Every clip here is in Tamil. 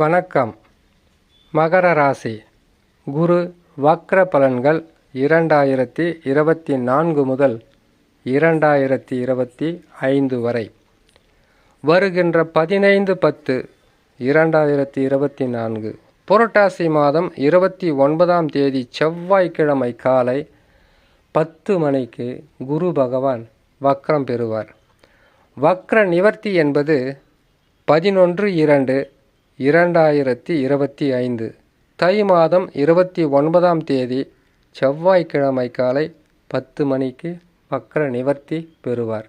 வணக்கம். மகர ராசி. குரு வக்ர பலன்கள் இரண்டாயிரத்தி இருபத்தி நான்கு முதல் இரண்டாயிரத்தி இருபத்தி ஐந்து வரை. வருகின்ற பதினைந்து பத்து இரண்டாயிரத்தி இருபத்தி நான்கு. புரட்டாசி மாதம் இருபத்தி ஒன்பதாம் தேதி செவ்வாய்க்கிழமை காலை பத்து மணிக்கு குரு பகவான் வக்ரம் பெறுவார். வக்ர நிவர்த்தி என்பது பதினொன்று இரண்டு இரண்டாயிரத்தி இருபத்தி ஐந்து தை மாதம் இருபத்தி ஒன்பதாம் தேதி செவ்வாய்க்கிழமை காலை பத்து மணிக்கு வக்கர நிவர்த்தி பெறுவார்.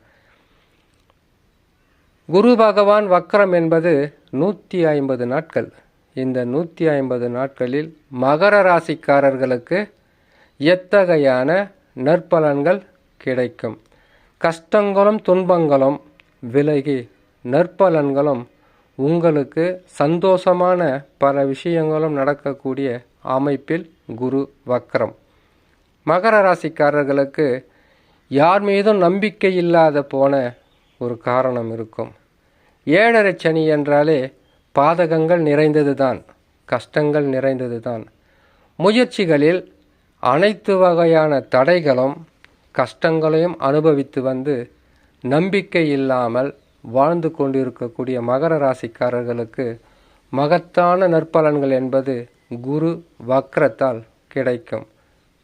குரு பகவான் வக்கரம் என்பது நூற்றி ஐம்பது நாட்கள். இந்த நூற்றி ஐம்பது நாட்களில் மகர ராசிக்காரர்களுக்கு எத்தகையான நற்பலன்கள் கிடைக்கும்? கஷ்டங்களும் துன்பங்களும் விலகி நற்பலன்களும் உங்களுக்கு சந்தோஷமான பல விஷயங்களும் நடக்கக்கூடிய அமைப்பில் குரு வக்ரம். மகர ராசிக்காரர்களுக்கு யார் மீதும் நம்பிக்கை இல்லாத போன ஒரு காரணம் இருக்கும். ஏழரை சனி என்றாலே பாதகங்கள் நிறைந்தது தான் கஷ்டங்கள் நிறைந்தது தான் முயற்சிகளில் அனைத்து வகையான தடைகளும் கஷ்டங்களையும் அனுபவித்து வந்து நம்பிக்கை இல்லாமல் வாழ்ந்து கொண்டிருக்கக்கூடிய மகர ராசிக்காரர்களுக்கு மகத்தான நற்பலன்கள் என்பது குரு வக்ரத்தால் கிடைக்கும்.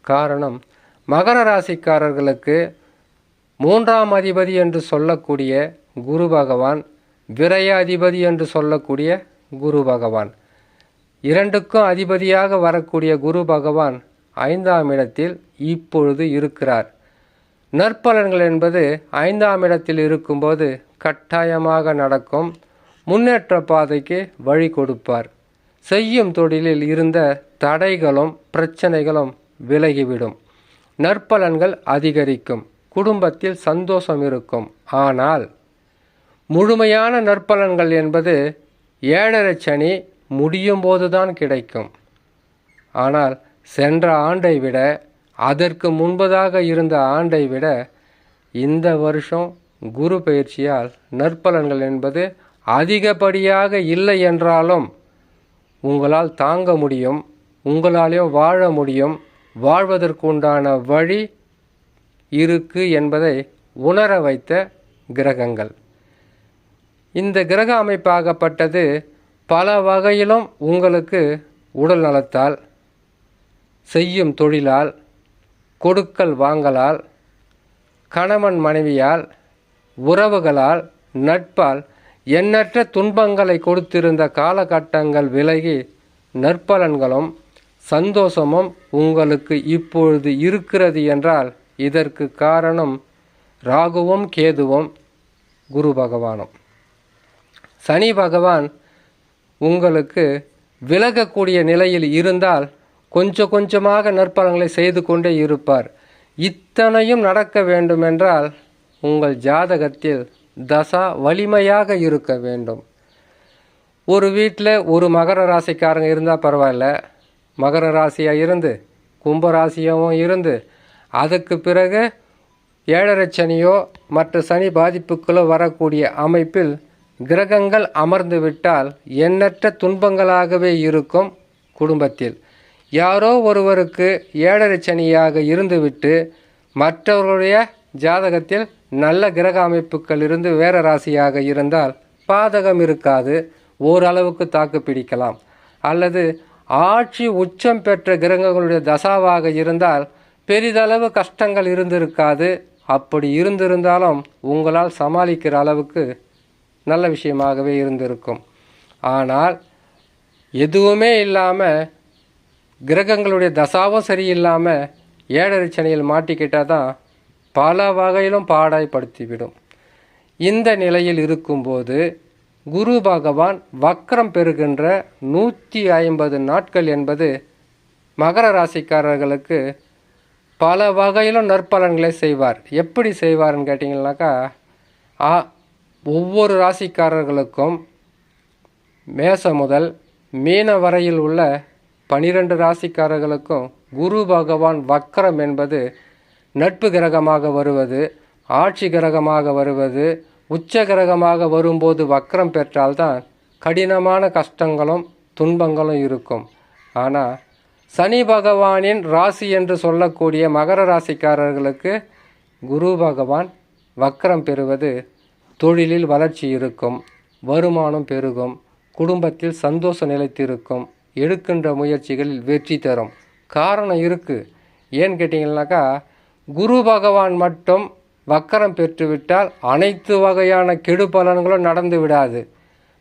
காரணம் மகர ராசிக்காரர்களுக்கு மூன்றாம் அதிபதி என்று சொல்லக்கூடிய குரு பகவான் விரய அதிபதி என்று சொல்லக்கூடிய குரு பகவான். இரண்டுக்கும் அதிபதியாக வரக்கூடிய குரு பகவான் ஐந்தாம் இடத்தில் இப்பொழுது இருக்கிறார். நற்பலன்கள் என்பது ஐந்தாம் இடத்தில் இருக்கும்போது கட்டாயமாக நடக்கும். முன்னேற்ற பாதைக்கு வழி கொடுப்பார். செய்யும் தொழிலில் இருந்த தடைகளும் பிரச்சனைகளும் விலகிவிடும். நற்பலன்கள் அதிகரிக்கும். குடும்பத்தில் சந்தோஷம் இருக்கும். ஆனால் முழுமையான நற்பலன்கள் என்பது ஏழரை சனி முடியும் போதுதான் கிடைக்கும். ஆனால் சென்ற ஆண்டை விட அதற்கு முன்பதாக இருந்த ஆண்டை விட இந்த வருஷம் குரு பயிற்சியால் நற்பலன்கள் என்பது அதிகப்படியாக இல்லை என்றாலும் உங்களால் தாங்க முடியும் உங்களாலேயும் வாழ முடியும் வாழ்வதற்குண்டான வழி இருக்கு என்பதை உணர வைத்த கிரகங்கள். இந்த கிரக அமைப்பாகப்பட்டது பல வகையிலும் உங்களுக்கு உடல் நலத்தால் செய்யும் தொழிலால் கொடுக்கல் வாங்கலால் கணவன் மனைவியால் உறவுகளால் நட்பால் எண்ணற்ற துன்பங்களை கொடுத்திருந்த காலகட்டங்கள் விலகி நற்பலன்களும் சந்தோஷமும் உங்களுக்கு இப்பொழுது இருக்கிறது என்றால் இதற்கு காரணம் ராகுவும் கேதுவும் குரு பகவானும். சனி பகவான் உங்களுக்கு விலகக்கூடிய நிலையில் இருந்தால் கொஞ்சம் கொஞ்சமாக நற்பலன்களை செய்து கொண்டே இருப்பார். இத்தனையும் நடக்க வேண்டுமென்றால் உங்கள் ஜாதகத்தில் தசா வலிமையாக இருக்க வேண்டும். ஒரு வீட்டில் ஒரு மகர ராசிக்காரங்க இருந்தால் பரவாயில்ல. மகர ராசியாக இருந்து கும்ப ராசியாகவும் இருந்து அதுக்கு பிறகு ஏழரை சனியோ மற்ற சனி பாதிப்புகளோ வரக்கூடிய அமைப்பில் கிரகங்கள் அமர்ந்து விட்டால் எண்ணற்ற துன்பங்களாகவே இருக்கும் குடும்பத்தில். யாரோ ஒருவருக்கு ஏழரை சனியாக இருந்துவிட்டு மற்றவர்களுடைய ஜாதகத்தில் நல்ல கிரக அமைப்புகள் இருந்து வேற ராசியாக இருந்தால் பாதகம் இருக்காது ஓரளவுக்கு தாக்கு பிடிக்கலாம். அல்லது ஆட்சி உச்சம் பெற்ற கிரகங்களுடைய தசாவாக இருந்தால் பெரிதளவு கஷ்டங்கள் இருந்திருக்காது. அப்படி இருந்திருந்தாலும் உங்களால் சமாளிக்கிற அளவுக்கு நல்ல விஷயமாகவே இருந்திருக்கும். ஆனால் எதுவுமே இல்லாமல் கிரகங்களுடைய தசாவும் சரியில்லாமல் ஏழரை சனியில் மாட்டிக்கிட்டால் தான் பல வகையிலும் பாடாய்படுத்திவிடும் இந்த நிலையில் இருக்கும்போது குரு பகவான் வக்ரம் பெறுகின்ற நூற்றி ஐம்பது நாட்கள் என்பது மகர ராசிக்காரர்களுக்கு பல வகையிலும் நற்பலன்களை செய்வார். எப்படி செய்வார்னு கேட்டிங்கனாக்கா ஆ ஒவ்வொரு ராசிக்காரர்களுக்கும் மேச முதல் மீன வரையில் உள்ள பனிரெண்டு ராசிக்காரர்களுக்கும் குரு பகவான் வக்ரம் என்பது நட்பு கிரகமாக வருவது ஆட்சி கிரகமாக வருவது உச்ச கிரகமாக வரும்போது வக்ரம் பெற்றால்தான் கடினமான கஷ்டங்களும் துன்பங்களும் இருக்கும். ஆனால் சனி பகவானின் ராசி என்று சொல்லக்கூடிய மகர ராசிக்காரர்களுக்கு குரு பகவான் வக்ரம் பெறுவது தொழிலில் வளர்ச்சி இருக்கும் வருமானம் பெருகும் குடும்பத்தில் சந்தோஷம் நிலைத்திருக்கும் எடுக்கின்ற முயற்சிகளில் வெற்றி தரும். காரணம் இருக்குது ஏன்னு கேட்டிங்கன்னாக்கா குரு பகவான் மட்டும் வக்கரம் பெற்றுவிட்டால் அனைத்து வகையான கெடு பலன்களும் நடந்து விடாது.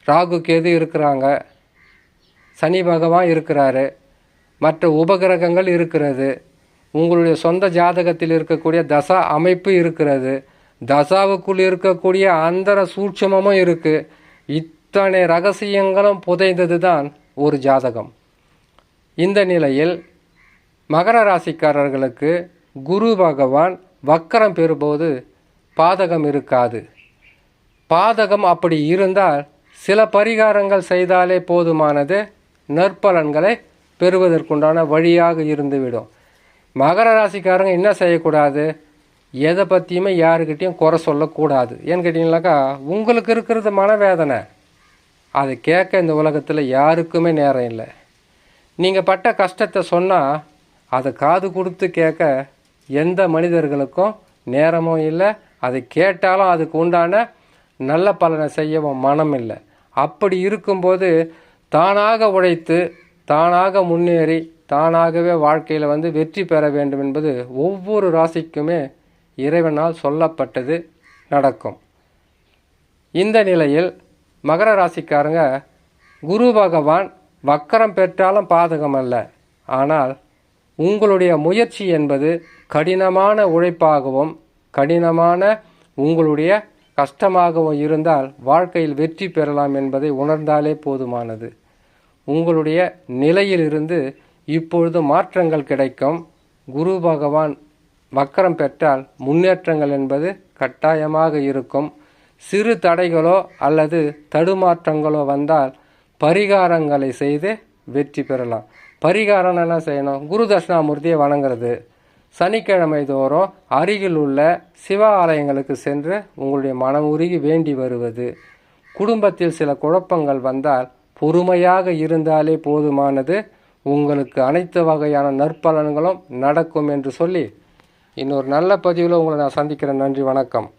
ராகு கேது இருக்கிறாங்க. சனி பகவான் இருக்கிறாரு. மற்ற உபகிரகங்கள் இருக்கிறது. உங்களுடைய சொந்த ஜாதகத்தில் இருக்கக்கூடிய தசா அமைப்பு இருக்கிறது. தசாவுக்குள் இருக்கக்கூடிய அந்தர சூட்சமமும் இருக்குது இத்தனை ரகசியங்களும் புதைந்தது தான் ஒரு ஜாதகம். இந்த நிலையில் மகர ராசிக்காரர்களுக்கு குரு பகவான் வக்கரம் பெறும்போது பாதகம் இருக்காது. பாதகம் அப்படி இருந்தால் சில பரிகாரங்கள் செய்தாலே போதுமானது நற்பலன்களை பெறுவதற்குண்டான வழியாக இருந்துவிடும். மகர ராசிக்காரங்க என்ன செய்யக்கூடாது? எதை பற்றியுமே யாருக்கிட்டையும் குறை சொல்லக்கூடாது. ஏன்னு கேட்டிங்கனாக்கா உங்களுக்கு இருக்கிறது மனவேதனை. அதை கேட்க இந்த உலகத்தில் யாருக்குமே நேரம் இல்லை. நீங்கள் பட்ட கஷ்டத்தை சொன்னால் அதை காது கொடுத்து கேட்க எந்த மனிதர்களுக்கும் நேரமும் இல்லை. அதை கேட்டாலும் அதுக்கு உண்டான நல்ல பலனை செய்யவும் மனம் இல்லை. அப்படி இருக்கும்போது தானாக உழைத்து தானாக முன்னேறி தானாகவே வாழ்க்கையில் வந்து வெற்றி பெற வேண்டும் என்பது ஒவ்வொரு ராசிக்குமே இறைவனால் சொல்லப்பட்டது நடக்கும். இந்த நிலையில் மகர ராசிக்காரங்க குரு பகவான் வக்கரம் பெற்றாலும் பாதகம் அல்ல. ஆனால் உங்களுடைய முயற்சி என்பது கடினமான உழைப்பாகவும் கடினமான உங்களுடைய கஷ்டமாகவும் இருந்தால் வாழ்க்கையில் வெற்றி பெறலாம் என்பதை உணர்ந்தாலே போதுமானது. உங்களுடைய நிலையிலிருந்து இப்பொழுது மாற்றங்கள் கிடைக்கும். குரு பகவான் வக்கரம் பெற்றால் முன்னேற்றங்கள் என்பது கட்டாயமாக இருக்கும். சிறு தடைகளோ அல்லது தடுமாற்றங்களோ வந்தால் பரிகாரங்களை செய்து வெற்றி பெறலாம். பரிகாரம் என்ன செய்யணும்? குரு தட்சிணாமூர்த்தியை வணங்குறது. சனிக்கிழமை தோறும் அருகில் உள்ள சிவ ஆலயங்களுக்கு சென்று உங்களுடைய மனம் உருகி வேண்டி வருவது. குடும்பத்தில் சில குழப்பங்கள் வந்தால் பொறுமையாக இருந்தாலே போதுமானது. உங்களுக்கு அனைத்து வகையான நற்பலன்களும் நடக்கும் என்று சொல்லி இன்னொரு நல்ல பதிவில் உங்களை நான் சந்திக்கிறேன். நன்றி வணக்கம்.